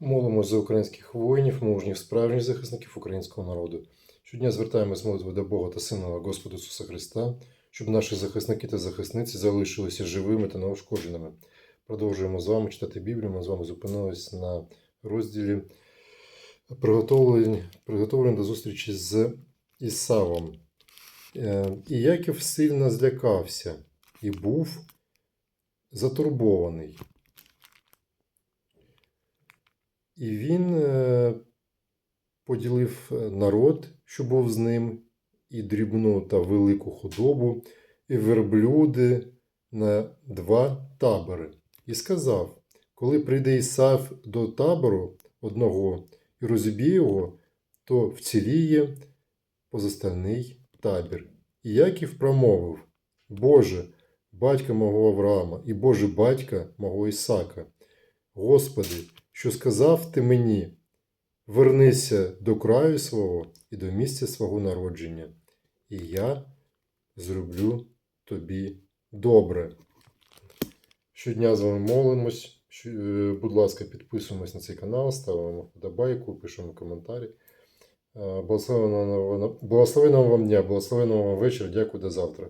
Молимо за українських воїнів, мужніх справжніх захисників українського народу. Щодня звертаємось з молитвою до Бога та Сина Господа Ісуса Христа, щоб наші захисники та захисниці залишилися живими та неушкодженими. Продовжуємо з вами читати Біблію. Ми з вами зупинились на розділі приготовлень до зустрічі з Ісавом. Е, І Яків сильно злякався і був затурбований. І він е, поділив е, народ, що був з ним, і дрібну та велику худобу, і верблюди на два табори. І сказав: коли прийде Ісав до табору одного і розіб'є його, то вціліє позостальний табір. І Яків промовив: Боже, батька мого Авраама, і Боже батька мого Ісака, Господи, що сказав ти мені, вернися до краю свого і до місця свого народження, і я зроблю тобі добре. Щодня з вами молимось. Е, Будь ласка, підписуємось на цей канал, ставимо вподобайку, пишемо коментарі. Е, Благословеного, вам дня, благословеного вам вечора. Дякую до завтра.